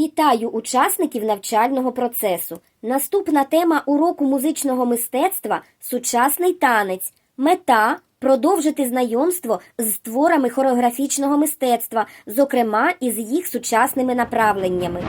Вітаю учасників навчального процесу. Наступна тема уроку музичного мистецтва сучасний танець. Мета продовжити знайомство з творами хореографічного мистецтва, зокрема із їх сучасними направленнями.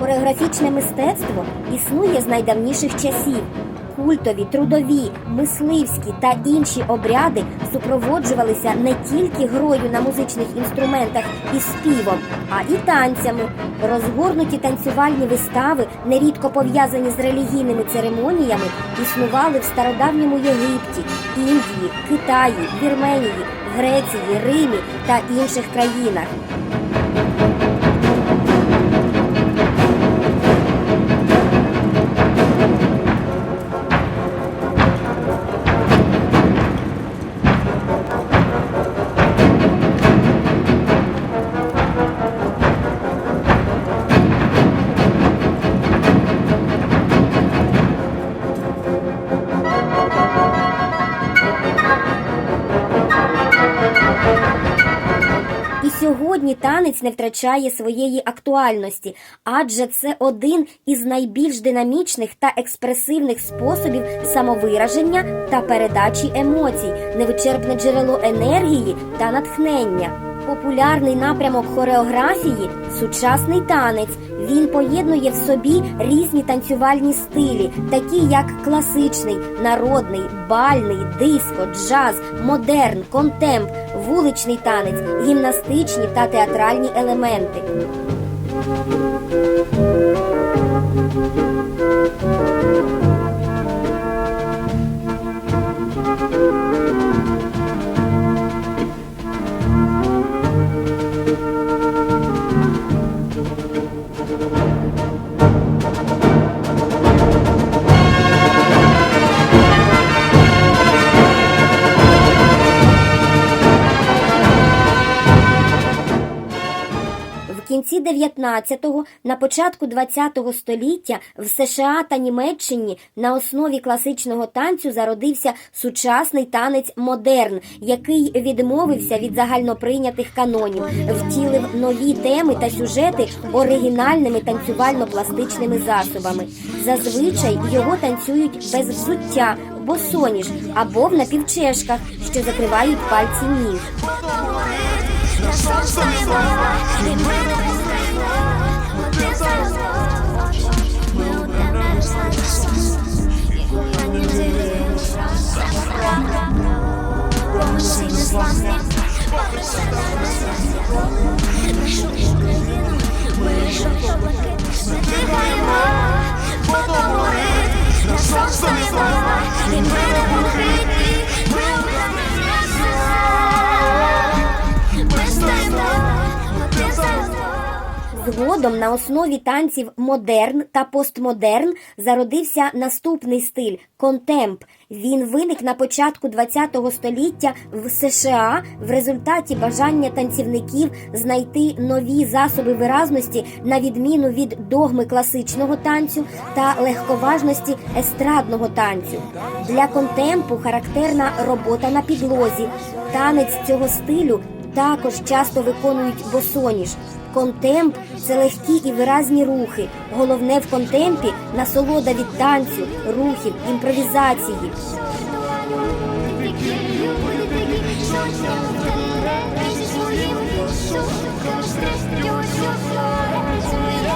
Хореографічне мистецтво існує з найдавніших часів. Культові, трудові, мисливські та інші обряди супроводжувалися не тільки грою на музичних інструментах і співом, а і танцями. Розгорнуті танцювальні вистави, нерідко пов'язані з релігійними церемоніями, існували в стародавньому Єгипті, Індії, Китаї, Вірменії, Греції, Римі та інших країнах. Сьогодні танець не втрачає своєї актуальності, адже це один із найбільш динамічних та експресивних способів самовираження та передачі емоцій, невичерпне джерело енергії та натхнення. Популярний напрямок хореографії сучасний танець. Він поєднує в собі різні танцювальні стилі, такі як класичний, народний, бальний, диско, джаз, модерн, контемп, вуличний танець, гімнастичні та театральні елементи. Кінці 19-го, на початку 20-го століття в США та Німеччині на основі класичного танцю зародився сучасний танець модерн, який відмовився від загальноприйнятих канонів, втілив нові теми та сюжети оригінальними танцювально-пластичними засобами. Зазвичай його танцюють без взуття, босоніж або в напівчешках, що закривають пальці ніг. Згодом на основі танців модерн та постмодерн зародився наступний стиль контемп. Він виник на початку ХХ століття в США в результаті бажання танцівників знайти нові засоби виразності на відміну від догми класичного танцю та легковажності естрадного танцю. Для контемпу характерна робота на підлозі. Танець цього стилю також часто виконують босоніж. Контемп це легкі і виразні рухи. Головне в контемпі насолода від танцю, рухів, імпровізації. не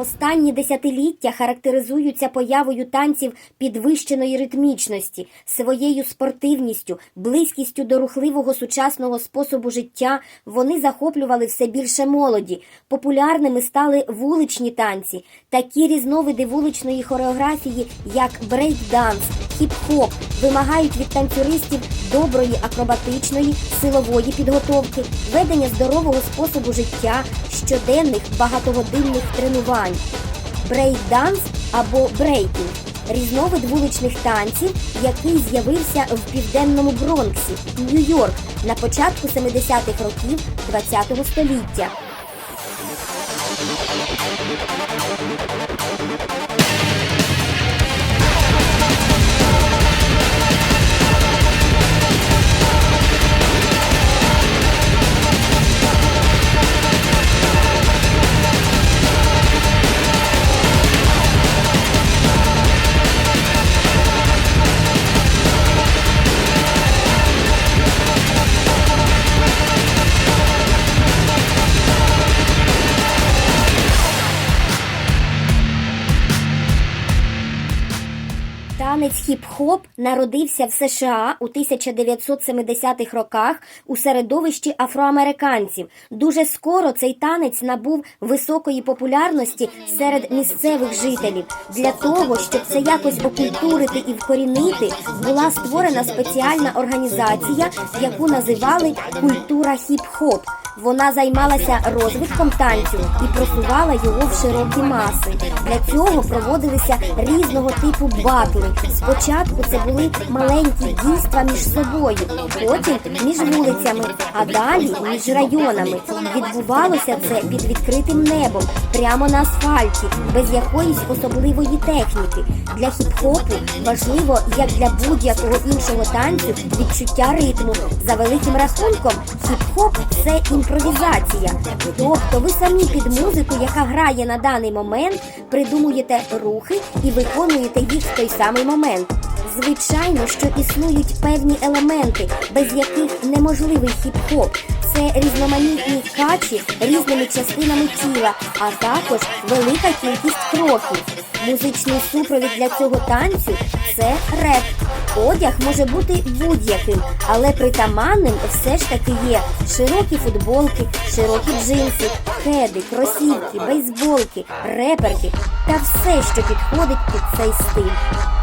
Останні десятиліття характеризуються появою танців підвищеної ритмічності, своєю спортивністю, близькістю до рухливого сучасного способу життя. Вони захоплювали все більше молоді. Популярними стали вуличні танці, такі різновиди вуличної хореографії, як брейк-данс, хіп-хоп, вимагають від танцюристів доброї акробатичної, силової підготовки, ведення здорового способу життя, щоденних багатогодинних тренувань. Брейк-данс або брейкінг різновид вуличних танців, який з'явився в південному Бронксі, Нью-Йорк, на початку 70-х років ХХ століття. Танець хіп-хоп народився в США у 1970-х роках у середовищі афроамериканців. Дуже скоро цей танець набув високої популярності серед місцевих жителів. Для того, щоб це якось окультурити і вкорінити, була створена спеціальна організація, яку називали Культура хіп-хоп. Вона займалася розвитком танцю і просувала його в широкі маси. Для цього проводилися різного типу батли. Спочатку це були маленькі дійства між собою, потім між вулицями, а далі між районами. Відбувалося це під відкритим небом, прямо на асфальті, без якоїсь особливої техніки. Для хіп-хопу важливо, як для будь-якого іншого танцю, відчуття ритму. За великим рахунком, хіп-хоп це імпровізація. Тобто ви самі під музику, яка грає на даний момент, придумуєте рухи і виконуєте їх в той самий момент. Звичайно, що існують певні елементи, без яких неможливий хіп-хоп. Це різноманітні качі різними частинами тіла, а також велика кількість кроків. Музичний супровід для цього танцю це реп. Одяг може бути будь-яким, але притаманним все ж таки є широкі футболки, широкі джинси, кеди, кросівки, бейсболки, реперки та все, що підходить під цей стиль.